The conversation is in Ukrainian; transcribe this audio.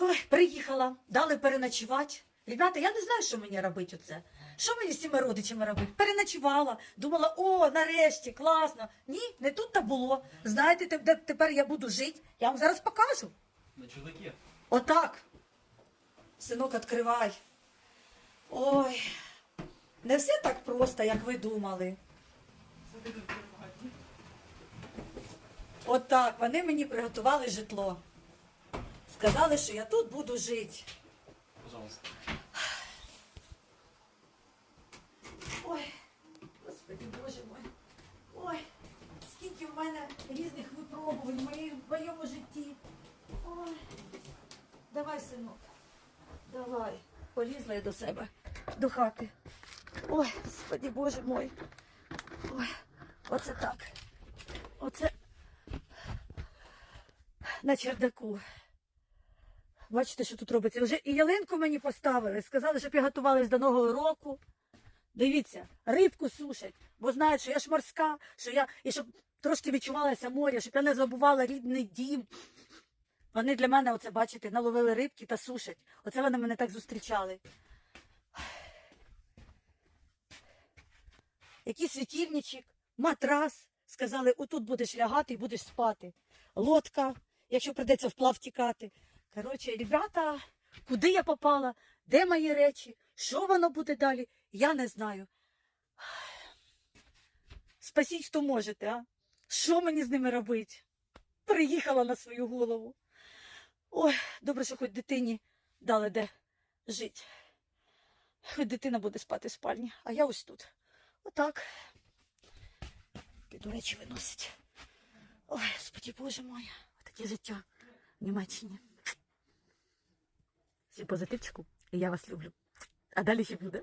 Ой, приїхала, дали переночувати. Ребята, я не знаю, що мені робити оце. Що мені з цими родичами робити? Переночувала, думала, о, нарешті, класно. Ні, не тут та було. Знаєте, де тепер я буду жити? Я вам зараз покажу. На чудаке. Отак. Синок, відкривай. Ой, не все так просто, як ви думали. Отак, вони мені приготували житло. Сказали, що я тут буду жити. Пожалуйста. Ой, господи, боже мой. Ой, скільки в мене різних випробувань в моєму житті. Ой, давай, синок, давай. Полізла я до себе, до хати. Ой, господи, боже мой. Ой, оце так. Оце на чердаку. Бачите, що тут робиться? Вже і ялинку мені поставили. Сказали, щоб я готувалась до Нового року. Дивіться, рибку сушать, бо знають, що я ж морська, що я і щоб трошки відчувалося море, щоб я не забувала рідний дім. Вони для мене, оце бачите, наловили рибки та сушать. Оце вони мене так зустрічали. Який світильничок, матрас. Сказали, отут будеш лягати і будеш спати. Лодка, якщо прийдеться вплав тікати. Коротше, ребята, куди я попала, де мої речі, що воно буде далі, я не знаю. Спасіть, хто можете, а? Що мені з ними робити? Приїхала на свою голову. Ой, добре, що хоч дитині дали де жити. Хоч дитина буде спати в спальні, а я ось тут. Отак. Піду речі виносить. Ой, господи, боже мой, таке життя в Німеччині. Всі позитивчику, і я вас люблю. А далі ще буде.